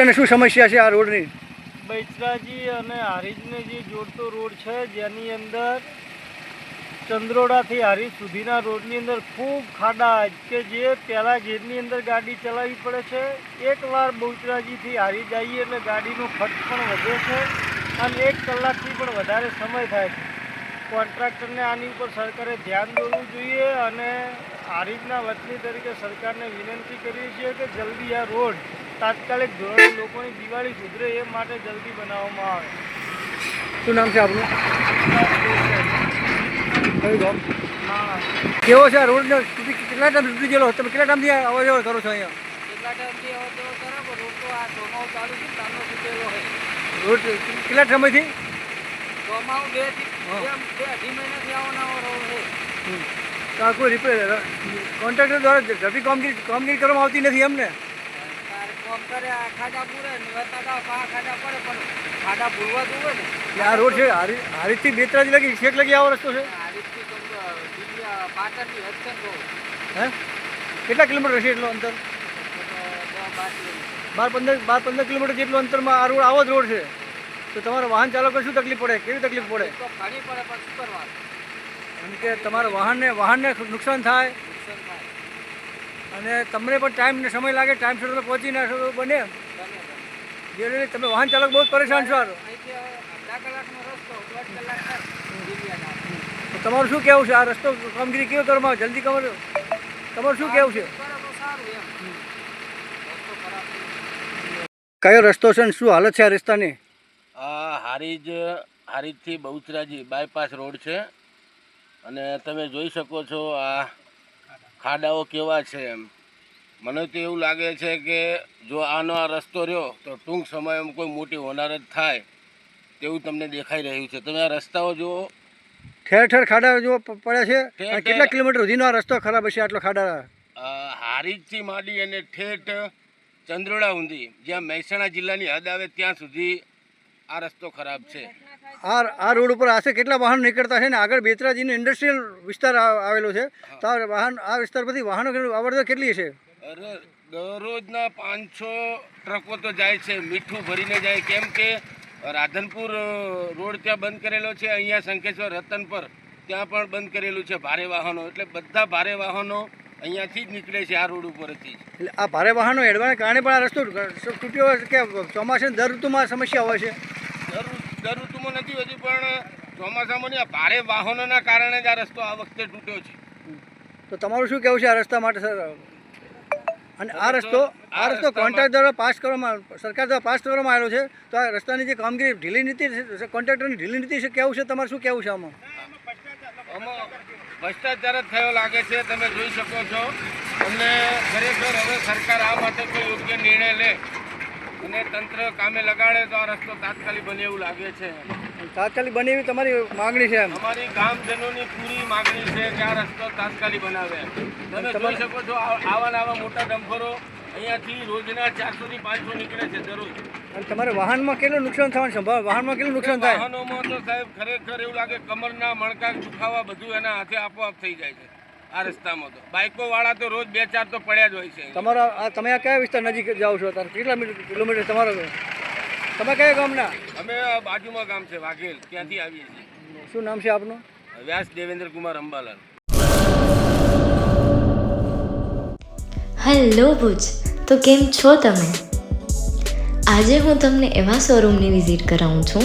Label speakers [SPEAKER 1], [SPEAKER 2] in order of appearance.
[SPEAKER 1] અને શું સમસ્યા છે આ રોડની?
[SPEAKER 2] બૈચરાજી અને હારીજને જે જોડતો રોડ છે, જેની અંદર ચંદ્રોડાથી હારીજ સુધીના રોડની અંદર ખૂબ ખાડા કે જે પહેલાં ગેરની અંદર ગાડી ચલાવવી પડે છે. એકવાર બહુચરાજીથી હારી આવીએ એટલે ગાડીનો ખર્ચ પણ વધે છે અને એક કલાકથી પણ વધારે સમય થાય છે. કોન્ટ્રાક્ટરને આની ઉપર સરકારે ધ્યાન દોરવું જોઈએ અને હારીજના વતની તરીકે સરકારને વિનંતી કરીએ છીએ કે જલ્દી આ રોડ તાત્કાલિક ધોરણે લોકોની દિવાળી સુધરે એ માટે જલ્દી બનાવવામાં આવે.
[SPEAKER 1] શું નામ છે આપનું? કેવો છે આ રોડનો કેટલા ટાઈમ સુધી ગયેલો? તમે કેટલા ટાઈમથી અવાજ જવર કરો છો અહીંયા?
[SPEAKER 2] કેટલા ટાઈમથી હવે તો બરાબર રોડ તો આ ચોમાવું ચાલુ છે તારનો તૂટેલો હોય.
[SPEAKER 1] રોડ કેટલા સમયથી?
[SPEAKER 2] ચોમાવું બે બે અઢી મહિનાથી આવો નવો રોડ છે.
[SPEAKER 1] હમ. તો આ કોઈ રિપેર કોન્ટ્રાક્ટર દ્વારા ઝડપી કામગીરી કામગીરી કરવામાં આવતી નથી એમને.
[SPEAKER 2] તારે કોમ કરે આ
[SPEAKER 1] રોડ છે હારીથી બેતરાજી લગી છેક લગી આવો રસ્તો છે. હે? કેટલા કિલોમીટર હશે એટલો અંતર? બાર પંદર બાર પંદર કિલોમીટર જેટલું અંતરમાં આ રોડ આવો જ રોડ છે. તો તમારા વાહન ચાલકો શું તકલીફ પડે? કેવી તકલીફ પડે?
[SPEAKER 2] ઘણી પડે પણ શું કરવાનું?
[SPEAKER 1] એમ કે તમારા વાહનને વાહનને નુકસાન થાય. અને તમને પણ ટાઈમ ને સમય લાગે ટાઈમ તમે પહોંચી ના શકો બને. જે તમે વાહન ચાલક બહુ પરેશાન છો તમારું શું કહેવું છે? આ રસ્તો કામગીરી કેવો કરવામાં જલ્દી કમર તમારું શું કહેવું છે?
[SPEAKER 2] કરે.
[SPEAKER 1] કયો રસ્તો છે શું હાલત છે આ રસ્તાની?
[SPEAKER 3] હારીજ, હારીજથી બહુચરાજી બાયપાસ રોડ છે. અને તમે જોઈ શકો છો આ ખાડાઓ કેવા છે એમ. મને તો એવું લાગે છે કે જો આનો આ રસ્તો રહ્યો તો ટૂંક સમયમાં કોઈ મોટી હોનારત થાય તેવું તમને દેખાઈ રહ્યું છે. તમે આ રસ્તાઓ જુઓ.
[SPEAKER 1] ઠેર ઠેર ખાડા જો પડે છે. કેટલા કિલોમીટર સુધીનો આ રસ્તો ખરાબ હશે આટલો ખાડા?
[SPEAKER 3] હારીજથી માંડી અને ઠેઠ ચંદ્રોડા ઊંધી. જ્યાં મહેસાણા જિલ્લાની હદ આવે ત્યાં સુધી આ રસ્તો ખરાબ છે.
[SPEAKER 1] આ આ રોડ ઉપર આશરે કેટલા વાહનો નીકળતા છે ને આગળ બેતરાજીનો ઇન્ડસ્ટ્રીયલ વિસ્તાર આવેલો છે. તો આ વાહન આ વિસ્તાર પરથી વાહનો આવડત કેટલી છે?
[SPEAKER 3] દરરોજના પાંચસો ટ્રકો તો જાય છે મીઠું ભરીને જાય. કેમ કે રાધનપુર રોડ ત્યાં બંધ કરેલો છે અહીંયા શંકેશ્વર રતન પર ત્યાં પણ બંધ કરેલું છે ભારે વાહનો. એટલે બધા ભારે વાહનો અહીંયાથી જ નીકળે છે આ રોડ ઉપરથી.
[SPEAKER 1] એટલે આ ભારે વાહનો હેડવાને કારણે પણ આ રસ્તો તૂટ્યો કે ચોમાસાની દર ઋતુમાં સમસ્યા હોય છે?
[SPEAKER 3] દર દર ઋતુમાં નથી હોતી પણ ચોમાસામાં નહીં, આ ભારે વાહનોના કારણે જ આ રસ્તો આ વખતે તૂટ્યો છે.
[SPEAKER 1] તો તમારું શું કહેવું છે આ રસ્તા માટે સર? અને આ રસ્તો આ રસ્તો કોન્ટ્રાક્ટ દ્વારા પાસ કરવામાં સરકાર દ્વારા પાસ કરવામાં આવેલો છે. તો આ રસ્તાની જે કામગીરી ઢીલી નીતિ છે કોન્ટ્રાક્ટરની ઢીલી નીતિ છે કેવું છે? તમારે શું કેવું છે આમાં?
[SPEAKER 3] આમાં ભ્રષ્ટાચાર જ થયો લાગે છે તમે જોઈ શકો છો. અમને ખરેખર હવે સરકાર આ માટે કોઈ યોગ્ય નિર્ણય લે. અને તંત્ર કામે લગાડે તો આ રસ્તો તાત્કાલિક બને એવું લાગે છે.
[SPEAKER 1] તાત્કાલિક બને એવી તમારી માગણી છે
[SPEAKER 3] અમારી ગામજનોની પૂરી માગણી છે કે આ રસ્તો તાત્કાલિક બનાવે. તમે જોઈ શકો છો આવા આવા મોટા ડમ્ફરો અહીંયાથી રોજના ચારસો થી પાંચસો નીકળે છે દરરોજ.
[SPEAKER 1] અને તમારે વાહનમાં કેટલું નુકસાન થવાની સંભાવ વાહનમાં કેટલું નુકસાન થાય?
[SPEAKER 3] વાહનોમાં તો સાહેબ ખરેખર એવું લાગે કમરના મણકા દુખાવા બધું એના હાથે આપોઆપ થઈ જાય છે. આ રસ્તામાં તો. બાઇકો વાળા તો રોજ બે ચાર તો પડ્યા જ હોય છે.
[SPEAKER 1] તમારા આ તમે આ કયા વિસ્તાર નજીક જાઓ છો અત્યારે? કેટલા મીટર કિલોમીટર તમારો તમે કયા ગામના?
[SPEAKER 3] અમે બાજુમાં ગામ છે વાઘેલ. ત્યાંથી આવીએ છીએ.
[SPEAKER 1] શું નામ છે આપનું?
[SPEAKER 3] વ્યાસ દેવેન્દ્ર કુમાર અંબાલાલ.
[SPEAKER 4] હેલો ભુજ તો કેમ છો તમે? આજે હું તમને એવા શોરૂમની વિઝિટ કરાવું છું